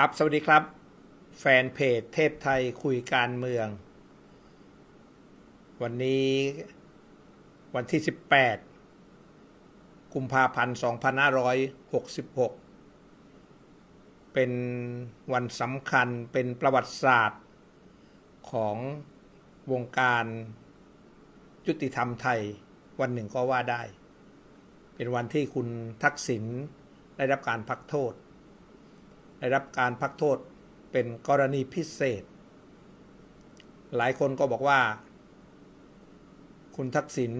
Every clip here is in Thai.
ครับ สวัสดีครับ แฟนเพจเทพไทยคุยการเมือง วันนี้วันที่ 18 กุมภาพันธ์ 2566 เป็นวันสำคัญเป็นประวัติศาสตร์ ของวงการยุติธรรมไทยวันหนึ่งก็ว่าได้ เป็นวันที่คุณทักษิณได้รับการพักโทษ ได้รับการพักโทษเป็นกรณีพิเศษ หลายคนก็บอกว่า คุณทักษิณ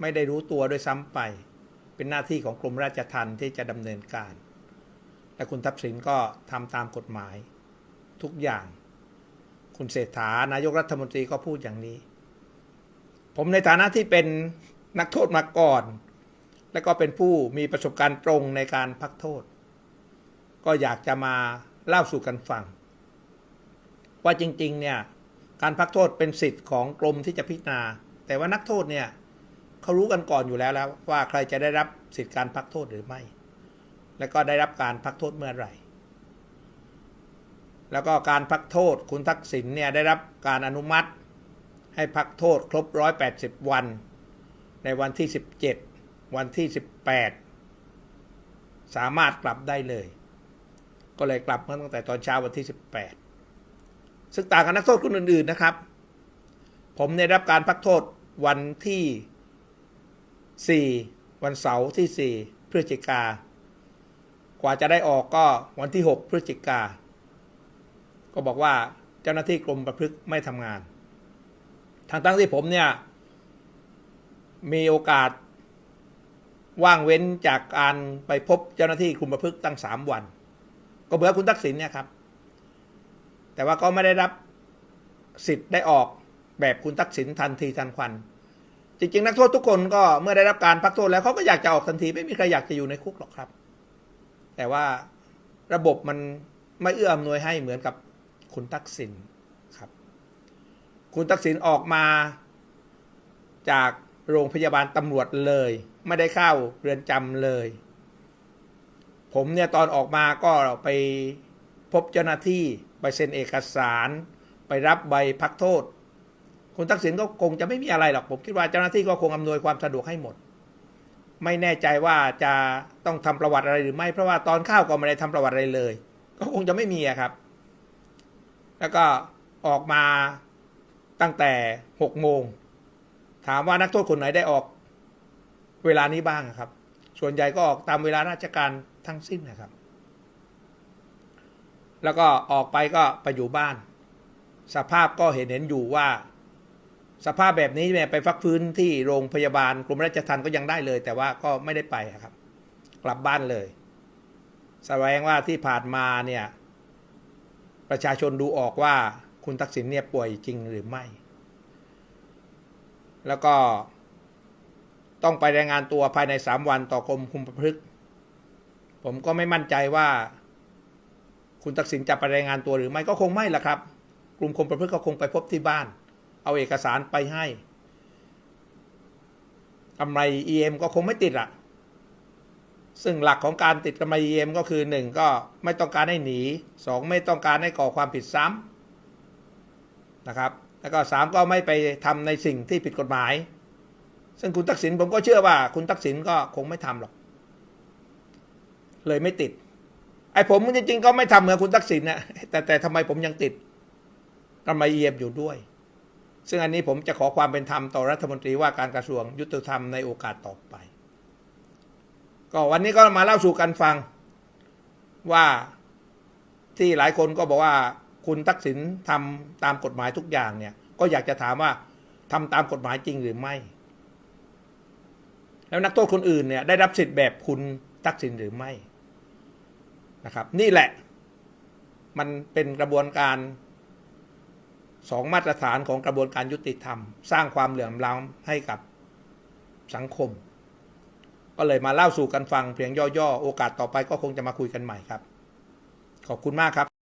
ไม่ได้รู้ตัวด้วยซ้ำไป เป็นหน้าที่ของกรมราชทัณฑ์ที่จะดำเนินการ และคุณทักษิณก็ทำตามกฎหมาย ทุกอย่าง คุณเศรษฐานายกรัฐมนตรีก็พูดอย่างนี้ ผมในฐานะที่เป็นนักโทษมาก่อน และก็เป็นผู้มีประสบการณ์ตรงในการพักโทษ ก็อยากจะมาเล่าสู่กันฟัง ว่าจริง ๆ เนี่ย การพักโทษเป็นสิทธิ์ของกรมที่จะพิจารณา แต่ว่านักโทษเนี่ยเขารู้กันก่อนอยู่แล้วแล้วว่าใครจะได้รับสิทธิการพักโทษหรือไม่ และก็ได้รับการพักโทษเมื่อไหร่ แล้วก็การพักโทษคุณทักษิณเนี่ยได้รับการอนุมัติ ให้พักโทษครบ 180 วัน ในวันที่ 17 วันที่ 18 สามารถกลับได้เลย ก็เลยกลับมาตั้งแต่ตอนเช้าวันที่ 18 ซึ่งต่างกับนักโทษคนอื่นๆนะครับ ผมได้รับการพักโทษวันที่ 4 วันเสาร์ที่ 4 พฤศจิกา กว่าจะได้ออกก็วันที่ 6 พฤศจิกา ก็บอกว่าเจ้าหน้าที่กรมประพฤติไม่ทำงาน ทั้งตั้งที่ผมเนี่ย มีโอกาสว่างเว้นจากการไปพบเจ้าหน้าที่คุมประพฤติตั้งสามวัน ก็เบื่อคุณทักษิณเนี่ยครับ แต่ว่าก็ไม่ได้รับสิทธิ์ได้ออกแบบคุณทักษิณทันทีทันควัน จริง ๆ นักโทษทุกคนก็เมื่อได้รับการพักโทษแล้วเขาก็อยากจะออกทันที ไม่มีใครอยากจะอยู่ในคุกหรอกครับ แต่ว่าระบบมันไม่เอื้ออำนวยให้เหมือนกับคุณทักษิณครับ คุณทักษิณออกมาจากโรงพยาบาลตำรวจเลย ไม่ได้เข้าเรือนจำเลย ผมเนี่ยตอนออกมาก็ไปพบเจ้าหน้าที่ไปเซ็นเอกสาร ไปรับใบพักโทษ คุณทักษิณก็คงจะไม่มีอะไรหรอกผมคิดว่าเจ้าหน้าที่ก็คงอำนวยความสะดวกให้หมด ไม่แน่ใจว่าจะต้องทำประวัติอะไรหรือไม่เพราะว่าตอนเข้าก็ไม่ได้ทำประวัติอะไรเลย ก็คงจะไม่มีครับ แล้วก็ออกมาตั้งแต่หกโมงถามว่านักโทษคนไหนได้ออกเวลานี้บ้างครับ ส่วนใหญ่ก็ออกตามเวลาราชการ ทั้งสิ้นนะครับ แล้วก็ออกไปก็ไปอยู่บ้าน สภาพก็เห็นเห็นอยู่ว่า สภาพแบบนี้เนี่ยไปฟักฟื้นที่โรงพยาบาลกรมราชทัณฑ์ก็ยังได้เลย แต่ว่าก็ไม่ได้ไปครับ กลับบ้านเลยแสดงว่าที่ผ่านมาเนี่ยประชาชนดูออกว่าคุณทักษิณเนี่ยป่วยจริงหรือไม่ แล้วก็ต้องไปรายงานตัวภายในสามวันต่อกรมคุมประพฤติ ผมก็ไม่มั่นใจว่า คุณทักษิณจะไปรายงานตัวหรือไม่ก็คงไม่ละครับ กลุ่มคมประพฤติก็คงไปพบที่บ้าน เอาเอกสารไปให้กำไร EM ก็คงไม่ติดอะซึ่งหลักของการติดกำไร EM ก็คือหนึ่งก็ไม่ต้องการให้หนีสองไม่ต้องการให้ก่อความผิดซ้ำนะครับ แล้วก็สามก็ไม่ไปทำในสิ่งที่ผิดกฎหมาย ซึ่งคุณทักษิณผมก็เชื่อว่าคุณทักษิณก็คงไม่ทำหรอก เลยไม่ติด ไอ้ผมจริงๆก็ไม่ทำเหมือนคุณทักษิณนะแต่แต่ทำไมผมยังติดกำไร EM อยู่ด้วย ซึ่งอันนี้ผมจะขอความเป็นธรรมต่อรัฐมนตรีว่าการกระทรวงยุติธรรมในโอกาสต่อไป ก็วันนี้ก็มาเล่าสู่กันฟังว่าที่หลายคนก็บอกว่าคุณทักษิณทำตามกฎหมายทุกอย่างเนี่ย ก็อยากจะถามว่าทำตามกฎหมายจริงหรือไม่ แล้วนักโทษคนอื่นเนี่ยได้รับสิทธิ์แบบคุณทักษิณหรือไม่ นะครับ นี่แหละมันเป็นกระบวนการสองมาตรฐานของกระบวนการยุติธรรม สร้างความเหลื่อมล้ำให้กับสังคม ก็เลยมาเล่าสู่กันฟังเพียงย่อๆ โอกาสต่อไปก็คงจะมาคุยกันใหม่ครับ ขอบคุณมากครับ